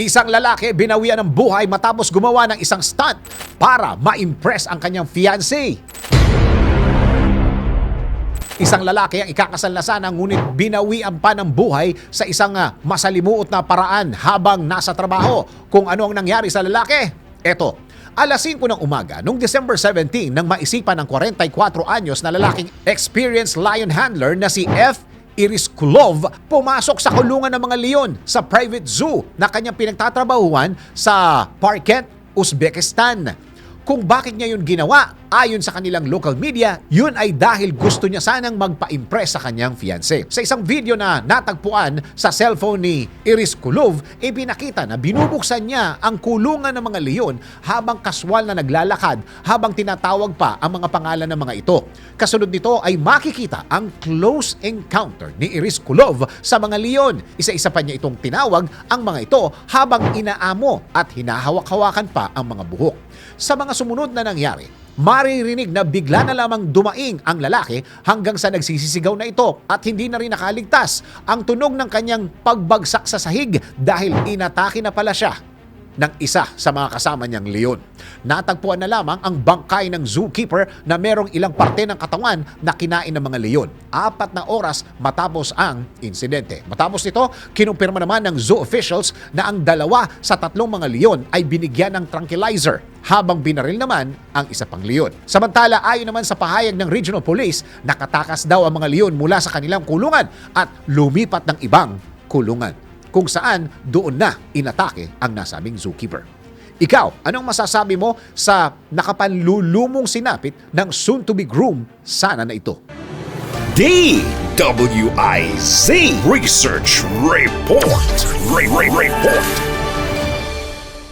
Isang lalaki binawian ng buhay matapos gumawa ng isang stunt para ma-impress ang kanyang fiancé. Isang lalaki ang ikakasal na sana ngunit binawian pa ng buhay sa isang ah, masalimuot na paraan habang nasa trabaho. Kung ano ang nangyari sa lalaki? Eto, alas 5 ng umaga, noong December 17, nang maisipan ng 44 anyos na lalaking experienced lion handler na si F. Iris Kulov pumasok sa kulungan ng mga leon sa private zoo na kanyang pinagtatrabahuhan sa Parket, Uzbekistan. Kung bakit niya yun ginawa, ayon sa kanilang local media, yun ay dahil gusto niya sanang magpa-impress sa kanyang fiancé. Sa isang video na natagpuan sa cellphone ni Iris Kulov, ipinakita na binubuksan niya ang kulungan ng mga leon habang kaswal na naglalakad habang tinatawag pa ang mga pangalan ng mga ito. Kasunod nito ay makikita ang close encounter ni Iris Kulov sa mga leon. Isa-isa pa niya itong tinawag ang mga ito habang inaamo at hinahawak-hawakan pa ang mga buhok. Sa mga sumunod na nangyari, maririnig na bigla na lamang dumaing ang lalaki hanggang sa nagsisisigaw na ito at hindi na rin nakaligtas ang tunog ng kanyang pagbagsak sa sahig dahil inatake na pala siya ng isa sa mga kasama niyang leon. Natagpuan na lamang ang bangkay ng zookeeper na merong ilang parte ng katawan na kinain ng mga leon. Apat na oras matapos ang insidente. Matapos nito, kinumpirma naman ng zoo officials na ang dalawa sa tatlong mga leon ay binigyan ng tranquilizer habang binaril naman ang isa pang leon. Samantala, ayon naman sa pahayag ng regional police, nakatakas daw ang mga leon mula sa kanilang kulungan at lumipat ng ibang kulungan kung saan doon na inatake ang nasabing zookeeper. Ikaw, anong masasabi mo sa nakapanlulumong sinapit ng soon-to-be groom sana na ito? DWIZ Research Report. Re- Re- Report.